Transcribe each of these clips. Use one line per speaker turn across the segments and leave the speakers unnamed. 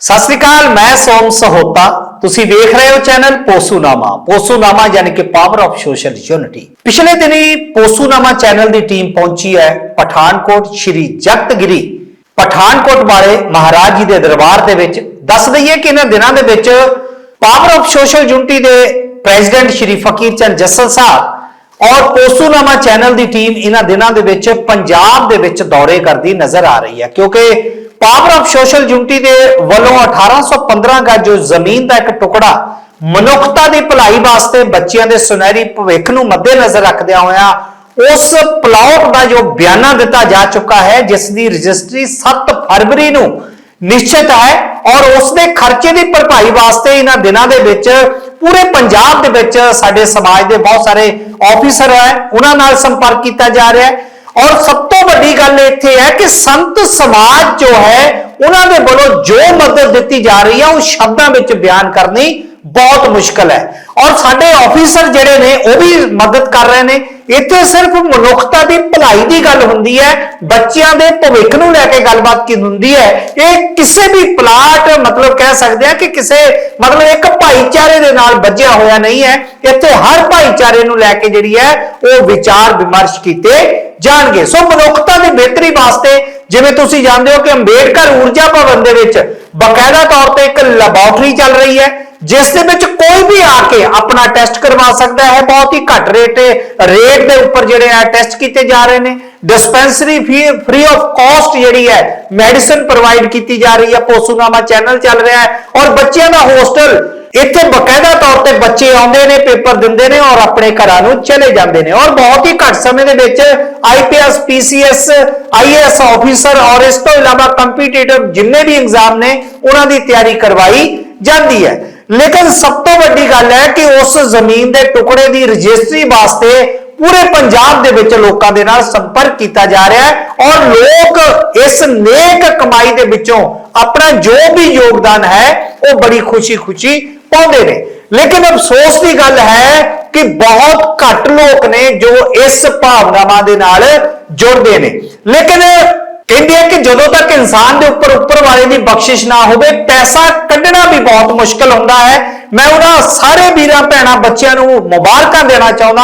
ਸਤਿ ਸ੍ਰੀ ਅਕਾਲ, ਮੈਂ ਸੋਮ ਸਹੋਤਾ। ਤੁਸੀਂ ਵੇਖ ਰਹੇ ਹੋ ਚੈਨਲ ਪੋਸੂਨਾਮਾ। ਪੋਸੂਨਾਮਾ ਯਾਨੀ ਕਿ ਪਾਵਰ ਆਫ ਸੋਸ਼ਲ ਯੂਨਿਟੀ ਪਿਛਲੇ ਦਿਨੀ ਪੋਸੂਨਾਮਾ ਚੈਨਲ ਦੀ ਟੀਮ ਪਹੁੰਚੀ ਹੈ ਪਠਾਨਕੋਟ ਸ਼੍ਰੀ ਜਗਤਗਿਰੀ। ਪਠਾਨਕੋਟ ਵਾਲੇ ਮਹਾਰਾਜ ਜੀ ਦੇ ਦਰਬਾਰ ਦੇ ਵਿੱਚ। ਦੱਸ ਦਈਏ ਕਿ ਇਹਨਾਂ ਦਿਨਾਂ ਦੇ ਵਿੱਚ ਪਾਵਰ ਆਫ ਸੋਸ਼ਲ ਯੂਨਿਟੀ ਦੇ ਪ੍ਰੈਜ਼ੀਡੈਂਟ ਸ਼੍ਰੀ ਫਕੀਰ ਚੰਦ ਜੱਸਲ ਸਾਹਿਬ ਔਰ ਪੋਸੂਨਾਮਾ ਚੈਨਲ ਦੀ ਟੀਮ ਇਹਨਾਂ ਦਿਨਾਂ ਦੇ ਵਿੱਚ ਪੰਜਾਬ ਦੇ ਵਿੱਚ ਦੌਰੇ ਕਰਦੀ ਨਜ਼ਰ ਆ ਰਹੀ ਹੈ। ਕਿਉਂਕਿ ਪਾਵਰ ਆਫ ਸੋਸ਼ਲ ਯੂਨਿਟੀ ਦੇ ਵੱਲੋਂ 1815 ਗੱਜ ਜੋ ਜ਼ਮੀਨ ਦਾ ਇੱਕ ਟੁਕੜਾ ਮਨੁੱਖਤਾ ਦੀ ਭਲਾਈ ਵਾਸਤੇ ਬੱਚਿਆਂ ਦੇ ਸੁਨਹਿਰੀ ਭਵਿੱਖ ਨੂੰ ਮੱਦੇਨਜ਼ਰ ਰੱਖਦਿਆਂ ਹੋਇਆਂ ਉਸ ਪਲਾਟ ਦਾ ਜੋ ਬਿਆਨਾ ਦਿੱਤਾ ਜਾ ਚੁੱਕਾ ਹੈ, ਜਿਸ ਦੀ ਰਜਿਸਟਰੀ 7 ਫਰਵਰੀ ਨੂੰ ਨਿਸ਼ਚਿਤ ਹੈ ਔਰ ਉਸ ਦੇ ਖਰਚੇ ਦੀ ਭਰਪਾਈ ਵਾਸਤੇ ਇਹਨਾਂ ਦਿਨਾਂ ਦੇ ਵਿੱਚ ਪੂਰੇ ਪੰਜਾਬ ਦੇ ਵਿੱਚ ਸਾਡੇ ਸਮਾਜ ਦੇ ਬਹੁਤ ਸਾਰੇ ਆਫੀਸਰ ਹੈ, ਉਹਨਾਂ ਨਾਲ ਸੰਪਰਕ ਕੀਤਾ ਜਾ ਰਿਹਾ ਹੈ। ਔਰ ਸਭ ਤੋਂ ਵੱਡੀ ਗੱਲ ਇੱਥੇ ਹੈ ਕਿ ਸੰਤ ਸਮਾਜ ਜੋ ਹੈ, ਉਹਨਾਂ ਦੇ ਵੱਲੋਂ ਜੋ ਮਦਦ ਦਿੱਤੀ ਜਾ ਰਹੀ ਹੈ ਉਹ ਸ਼ਬਦਾਂ ਵਿੱਚ ਬਿਆਨ ਕਰਨੀ ਬਹੁਤ ਮੁਸ਼ਕਲ ਹੈ। ਔਰ ਸਾਡੇ ਆਫੀਸਰ ਜਿਹੜੇ ਨੇ, ਉਹ ਵੀ ਮਦਦ ਕਰ ਰਹੇ ਨੇ। ਇੱਥੇ ਸਿਰਫ ਮਨੁੱਖਤਾ ਦੀ ਭਲਾਈ ਦੀ ਗੱਲ ਹੁੰਦੀ ਹੈ, ਬੱਚਿਆਂ ਦੇ ਭਵਿੱਖ ਨੂੰ ਲੈ ਕੇ ਗੱਲਬਾਤ ਕੀ ਹੁੰਦੀ ਹੈ। ਇਹ ਕਿਸੇ ਵੀ ਪਲਾਟ, ਮਤਲਬ ਕਹਿ ਸਕਦੇ ਆ ਕਿ ਕਿਸੇ, ਮਤਲਬ ਇੱਕ ਭਾਈਚਾਰੇ ਦੇ ਨਾਲ ਵੱਜਿਆ ਹੋਇਆ ਨਹੀਂ ਹੈ। ਇੱਥੇ ਹਰ ਭਾਈਚਾਰੇ ਨੂੰ ਲੈ ਕੇ ਜਿਹੜੀ ਹੈ, ਉਹ ਵਿਚਾਰ ਵਿਮਰਸ਼ ਕੀਤੇ ਜਾਣਗੇ। ਸੋ ਮਨੁੱਖਤਾ ਦੀ ਬਿਹਤਰੀ ਵਾਸਤੇ ਜਿਵੇਂ ਤੁਸੀਂ ਜਾਣਦੇ ਹੋ ਕਿ ਅੰਬੇਡਕਰ ਊਰਜਾ ਭਵਨ ਦੇ ਵਿੱਚ ਬਕਾਇਦਾ ਤੌਰ ਤੇ ਇੱਕ ਲੈਬੋਰਟਰੀ ਚੱਲ ਰਹੀ ਹੈ, ਜਿਸ ਦੇ ਵਿੱਚ ਕੋਈ ਵੀ ਆ ਕੇ ਆਪਣਾ ਟੈਸਟ ਕਰਵਾ ਸਕਦਾ ਹੈ। ਬਹੁਤ ਹੀ ਘੱਟ ਰੇਟ ਰੇਟ ਦੇ ਉੱਪਰ ਜਿਹੜੇ ਆ ਟੈਸਟ ਕੀਤੇ ਜਾ ਰਹੇ ਨੇ। Dispensary fee free of cost ਜਿਹੜੀ ਹੈ ਮੈਡੀਸਨ ਪ੍ਰੋਵਾਈਡ ਕੀਤੀ ਜਾ ਰਹੀ ਹੈ। ਪੋਸੂਨਾਮਾ ਚੈਨਲ ਚੱਲ ਰਿਹਾ ਹੈ। ਔਰ ਬੱਚਿਆਂ ਦਾ ਹੋਸਟਲ ਇੱਥੇ ਬਕਾਇਦਾ ਤੌਰ ਤੇ ਬੱਚੇ ਆਉਂਦੇ ਨੇ, ਪੇਪਰ ਦਿੰਦੇ ਨੇ ਔਰ ਆਪਣੇ ਘਰਾਂ ਨੂੰ ਚਲੇ ਜਾਂਦੇ ਨੇ। ਔਰ ਬਹੁਤ ਹੀ ਘੱਟ ਸਮੇਂ ਦੇ ਵਿੱਚ ਆਈਪੀਐਸ ਪੀਸੀਐਸ ਆਈਏਐਸ ਆਫੀਸਰ ਔਰ ਇਸ ਤੋਂ ਇਲਾਵਾ ਕੰਪੀਟੀਟਿਵ ਜਿੰਨੇ ਵੀ ਐਗਜ਼ਾਮ ਨੇ, ਉਹਨਾਂ ਦੀ ਤਿਆਰੀ ਕਰਵਾਈ ਜਾਂਦੀ ਹੈ। ਲੇਕਿਨ ਸਭ ਤੋਂ ਵੱਡੀ ਗੱਲ ਹੈ ਕਿ ਉਸ ਜ਼ਮੀਨ ਦੇ ਟੁਕੜੇ ਦੀ ਰਜਿਸਟਰੀ ਵਾਸਤੇ ਪੂਰੇ ਪੰਜਾਬ ਦੇ ਵਿੱਚ ਲੋਕਾਂ ਦੇ ਨਾਲ ਸੰਪਰਕ ਕੀਤਾ ਜਾ ਰਿਹਾ ਹੈ ਔਰ ਲੋਕ ਇਸ ਨੇਕ ਕਮਾਈ ਦੇ ਵਿੱਚੋਂ ਆਪਣਾ ਜੋ ਵੀ ਯੋਗਦਾਨ ਹੈ, ਉਹ ਬੜੀ ਖੁਸ਼ੀ-ਖੁਸ਼ੀ ਪਾਉਂਦੇ ਨੇ। ਲੇਕਿਨ ਅਫਸੋਸ ਦੀ ਗੱਲ ਹੈ ਕਿ ਬਹੁਤ ਘੱਟ ਲੋਕ ਨੇ ਜੋ ਇਸ ਭਾਵਨਾਵਾਂ ਦੇ ਨਾਲ ਜੁੜਦੇ ਨੇ। ਲੇਕਿਨ ਕਹਿੰਦੇ ਆ ਕਿ ਜਦੋਂ ਤੱਕ ਇਨਸਾਨ ਦੇ ਉੱਪਰ ਉੱਪਰ ਵਾਲੇ ਦੀ ਬਖਸ਼ਿਸ਼ ਨਾ ਹੋਵੇ, ਪੈਸਾ ਕੱਢਣਾ ਵੀ ਬਹੁਤ ਮੁਸ਼ਕਲ ਹੁੰਦਾ ਹੈ। ਮੈਂ ਉਹਨਾਂ ਸਾਰੇ ਵੀਰਾਂ, ਭੈਣਾਂ, ਬੱਚਿਆਂ ਨੂੰ ਮੁਬਾਰਕਾਂ ਦੇਣਾ ਚਾਹੁੰਦਾ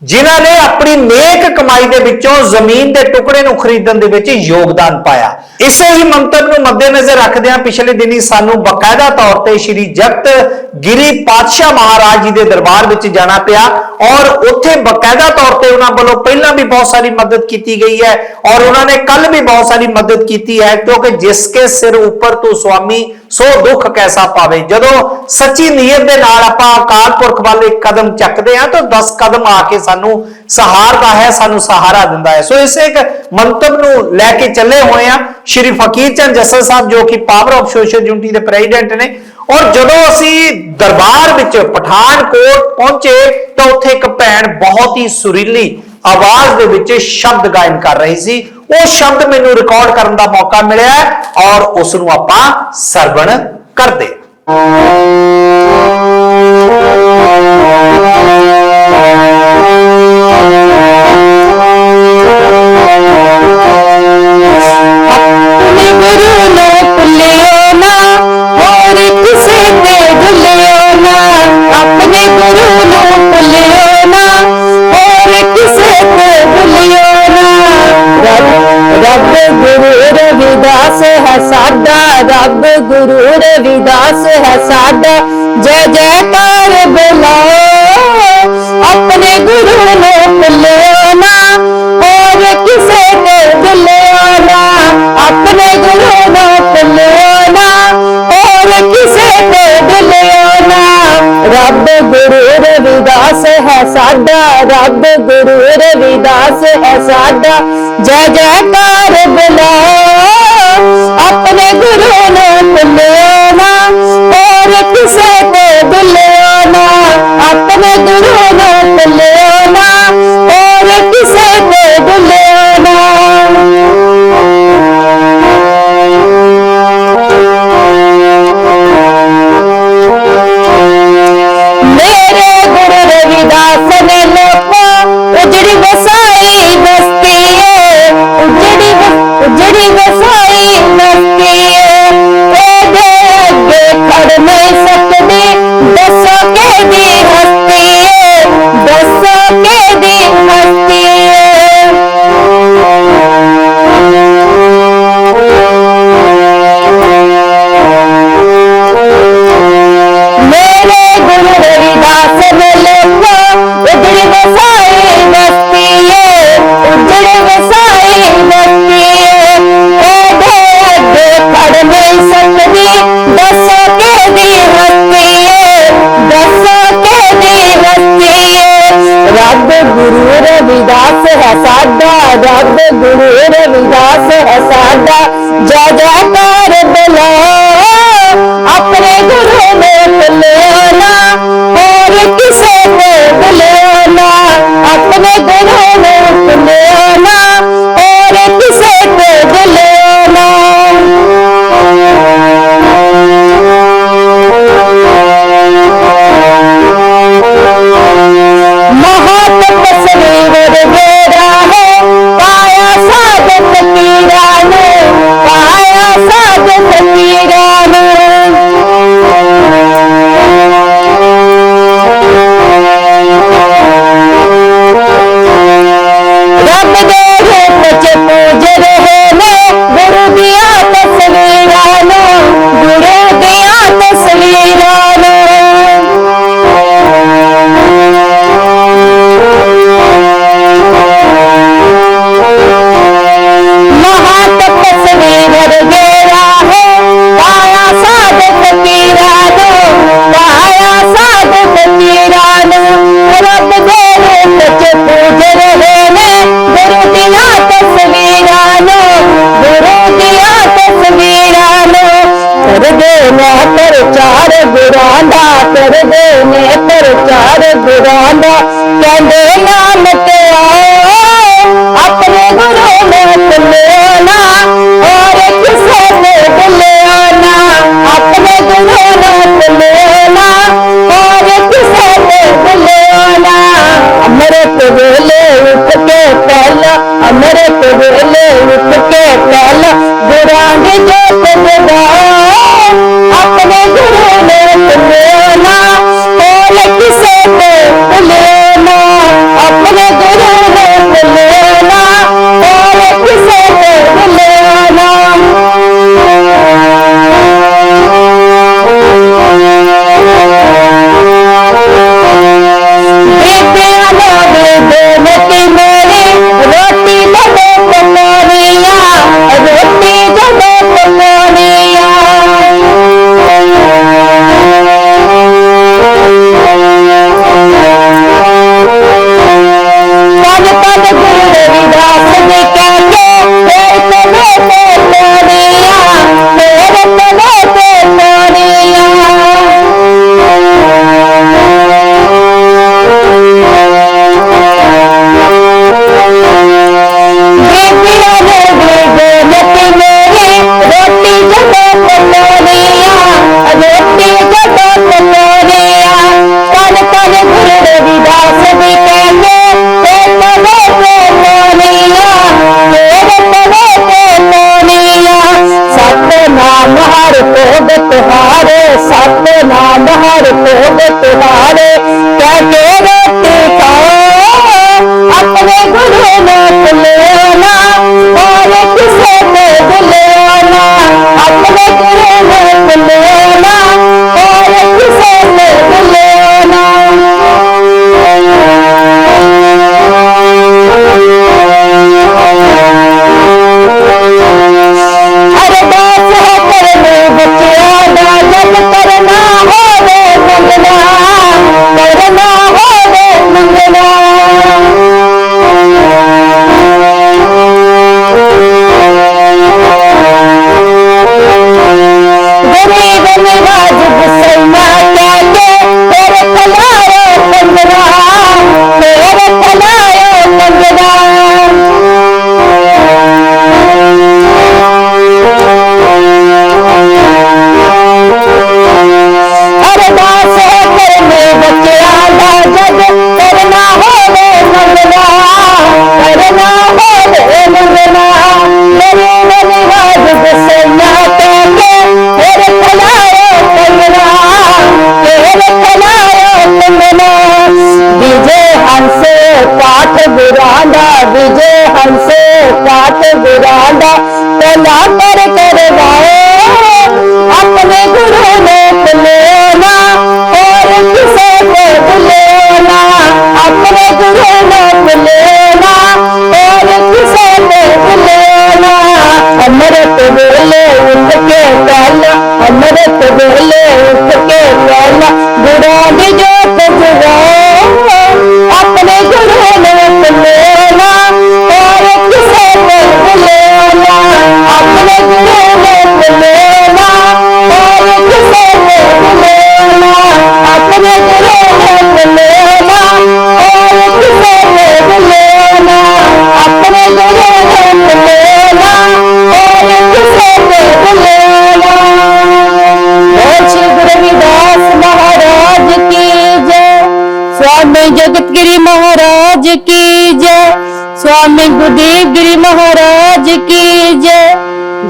ਜਿਨ੍ਹਾਂ ਨੇ ਆਪਣੀ ਨੇਕ ਕਮਾਈ ਦੇ ਵਿੱਚੋਂ ਜ਼ਮੀਨ ਦੇ ਟੁਕੜੇ ਨੂੰ ਖਰੀਦਣ ਦੇ ਵਿੱਚ ਯੋਗਦਾਨ ਪਾਇਆ। ਇਸੇ ਹੀ ਮੰਤਵ ਨੂੰ ਮੱਦੇਨਜ਼ਰ ਰੱਖਦਿਆਂ ਪਿਛਲੇ ਦਿਨੀ ਸਾਨੂੰ ਬਕਾਇਦਾ ਤੌਰ ਤੇ ਸ਼੍ਰੀ ਜਗਤ ਗਿਰੀ ਪਾਤਸ਼ਾਹ ਮਹਾਰਾਜ ਜੀ ਦੇ ਦਰਬਾਰ ਵਿੱਚ ਜਾਣਾ ਪਿਆ ਔਰ ਉੱਥੇ ਬਕਾਇਦਾ ਤੌਰ ਤੇ ਉਹਨਾਂ ਵੱਲੋਂ ਪਹਿਲਾਂ ਵੀ ਬਹੁਤ ਸਾਰੀ ਮਦਦ ਕੀਤੀ ਗਈ ਹੈ ਔਰ ਉਹਨਾਂ ਨੇ ਕੱਲ ਵੀ ਬਹੁਤ ਸਾਰੀ ਮਦਦ ਕੀਤੀ ਹੈ ਕਿਉਂਕਿ ਜਿਸ ਕੇ ਸਿਰ ਉੱਪਰ ਤੂੰ ਸੁਆਮੀ ਸੋ ਦੁੱਖ ਕੈਸਾ ਪਾਵੇ? ਜਦੋਂ ਸੱਚੀ ਨੀਅਤ ਦੇ ਨਾਲ ਆਪਾਂ ਅਕਾਲ ਪੁਰਖ ਵੱਲ ਇੱਕ ਕਦਮ ਚੱਕਦੇ ਹਾਂ, ਤਾਂ 10 ਕਦਮ ਆ ਕੇ ਸਾਨੂੰ ਸਹਾਰਦਾ ਹੈ, ਸਾਨੂੰ ਸਹਾਰਾ ਦਿੰਦਾ ਹੈ। ਸੋ ਇਸੇ ਇੱਕ ਮੰਤਵ ਨੂੰ ਲੈ ਕੇ ਚੱਲੇ ਹੋਏ ਆ ਸ਼੍ਰੀ ਫਕੀਰ ਚੰਦ ਜੱਸਲ ਸਾਹਿਬ, ਜੋ ਕਿ ਪਾਵਰ ਆਫ ਸੋਸ਼ਲ ਯੂਨਿਟੀ ਦੇ ਪ੍ਰੈਜ਼ੀਡੈਂਟ ਨੇ। ਔਰ ਜਦੋਂ ਅਸੀਂ ਦਰਬਾਰ ਵਿੱਚ ਪਠਾਨਕੋਟ ਪਹੁੰਚੇ, ਤਾਂ ਉੱਥੇ ਇੱਕ ਭੈਣ ਬਹੁਤ ਹੀ ਸੁਰੀਲੀ ਆਵਾਜ਼ ਦੇ ਵਿੱਚ ਸ਼ਬਦ ਗਾਇਨ ਕਰ ਰਹੀ ਸੀ। ਉਹ ਸ਼ਬਦ ਮੈਨੂੰ ਰਿਕਾਰਡ ਕਰਨ ਦਾ ਮੌਕਾ ਮਿਲਿਆ ਔਰ ਉਸ ਨੂੰ ਆਪਾਂ ਸਰਵਣ ਕਰਦੇ।
ਸਾਡਾ। ਜੈ ਜੈਕਾਰ। Shubhanda Kandena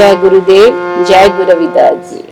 ਜੈ ਗੁਰੂਦੇਵ ਜੈ ਗੁਰੂ ਰਵਿਦਾਸ ਜੀ।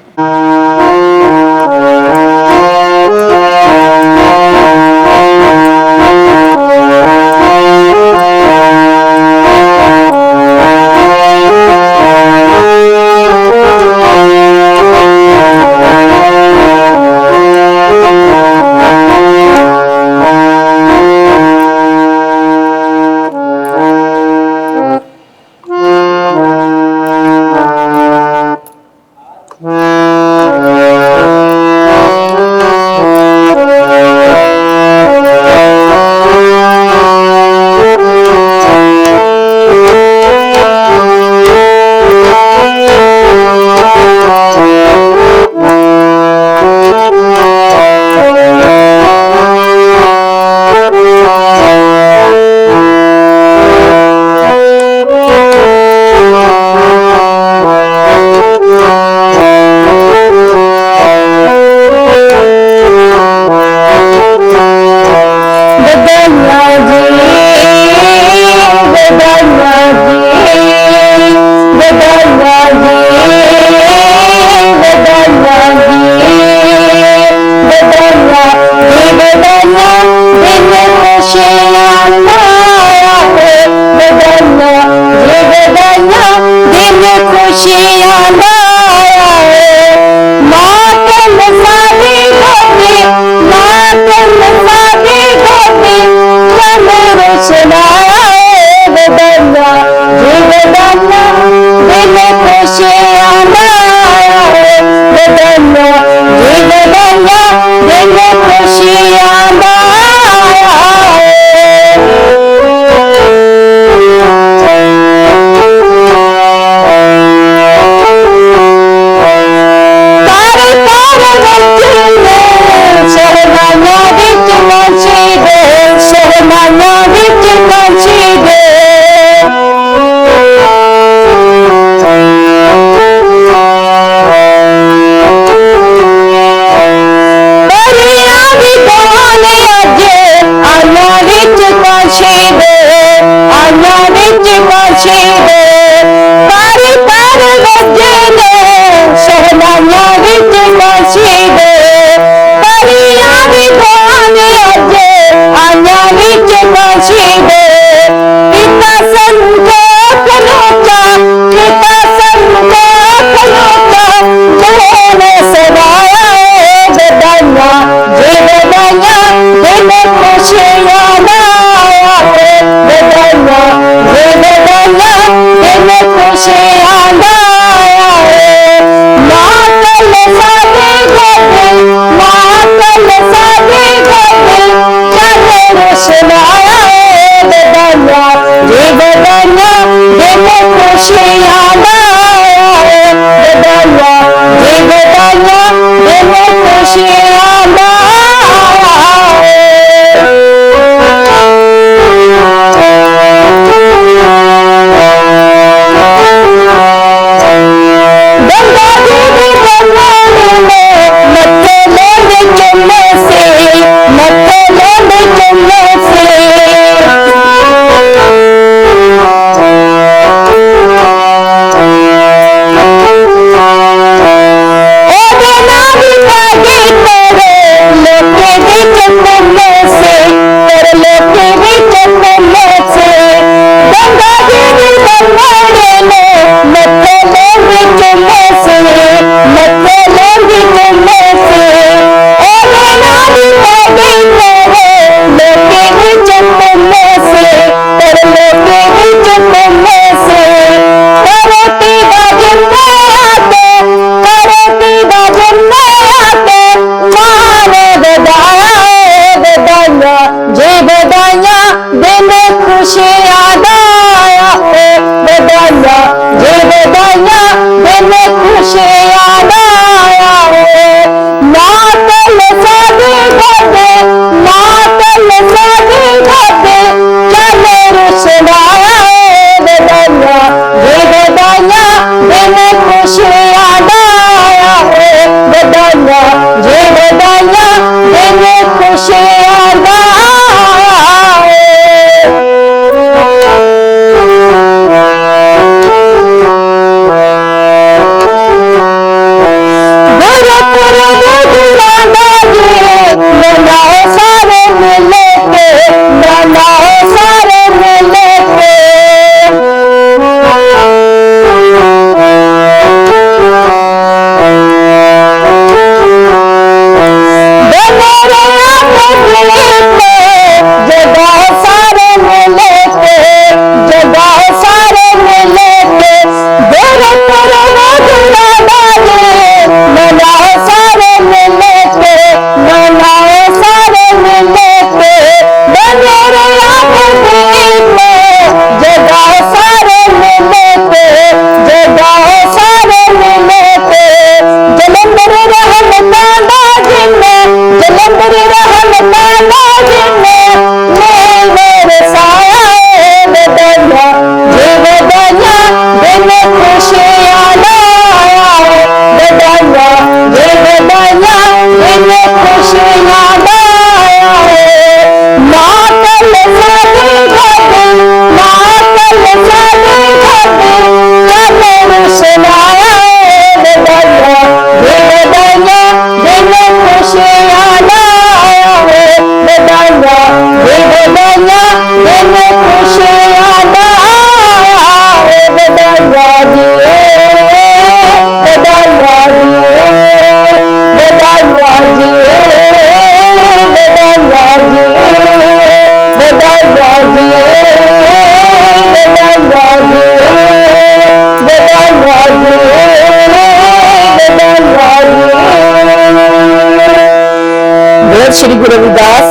Lord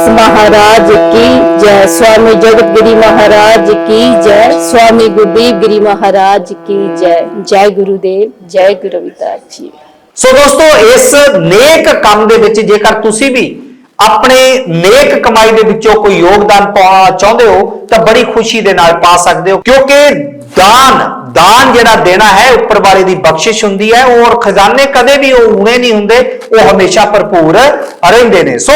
रविदास महाराज की जय स्वामी जगत गिरी महाराज की जय स्वामी गुरुदेव गिरी महाराज की जय जय गुरुदेव जय गुरु रविदास जी
ਸੋ ਦੋਸਤੋ ਇਸ ਨੇਕ ਕੰਮ ਦੇ ਵਿੱਚ ਜੇਕਰ ਤੁਸੀਂ ਵੀ ਆਪਣੇ ਨੇਕ ਕਮਾਈ ਦੇ ਵਿੱਚੋਂ ਕੋਈ ਯੋਗਦਾਨ ਪਾਉਣਾ ਚਾਹੁੰਦੇ ਹੋ ਤਾਂ ਬੜੀ ਖੁਸ਼ੀ ਦੇ ਨਾਲ ਪਾ ਸਕਦੇ ਹੋ ਕਿਉਂਕਿ ਦਾਨ ਦਾਨ ਜਿਹੜਾ ਦੇਣਾ ਹੈ, ਉੱਪਰ ਵਾਲੇ ਦੀ ਬਖਸ਼ਿਸ਼ ਹੁੰਦੀ ਹੈ ਔਰ ਖਜ਼ਾਨੇ ਕਦੇ ਵੀ ਉਹ ਊਣੇ ਨਹੀਂ ਹੁੰਦੇ, ਉਹ ਹਮੇਸ਼ਾ ਭਰਪੂਰ ਰਹਿੰਦੇ ਨੇ। ਸੋ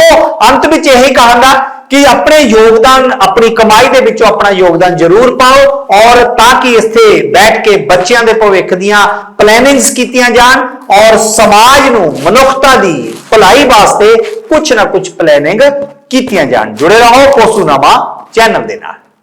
ਅੰਤ ਵਿੱਚ ਇਹੀ ਕਹਾਂਗਾ ਕਿ ਆਪਣੇ ਯੋਗਦਾਨ, ਆਪਣੀ ਕਮਾਈ ਦੇ ਵਿੱਚੋਂ ਆਪਣਾ ਯੋਗਦਾਨ ਜ਼ਰੂਰ ਪਾਓ ਔਰ ਤਾਂ ਕਿ ਇੱਥੇ ਬੈਠ ਕੇ ਬੱਚਿਆਂ ਦੇ ਭਵਿੱਖ ਦੀਆਂ ਪਲੈਨਿੰਗਸ ਕੀਤੀਆਂ ਜਾਣ ਔਰ ਸਮਾਜ ਨੂੰ ਮਨੁੱਖਤਾ ਦੀ ਭਲਾਈ ਵਾਸਤੇ ਕੁਝ ਨਾ ਕੁਝ ਪਲੈਨਿੰਗ ਕੀਤੀਆਂ ਜਾਣ। ਜੁੜੇ ਰਹੋ ਪੋਸੂਨਾਮਾ ਚੈਨਲ ਦੇ ਨਾਲ।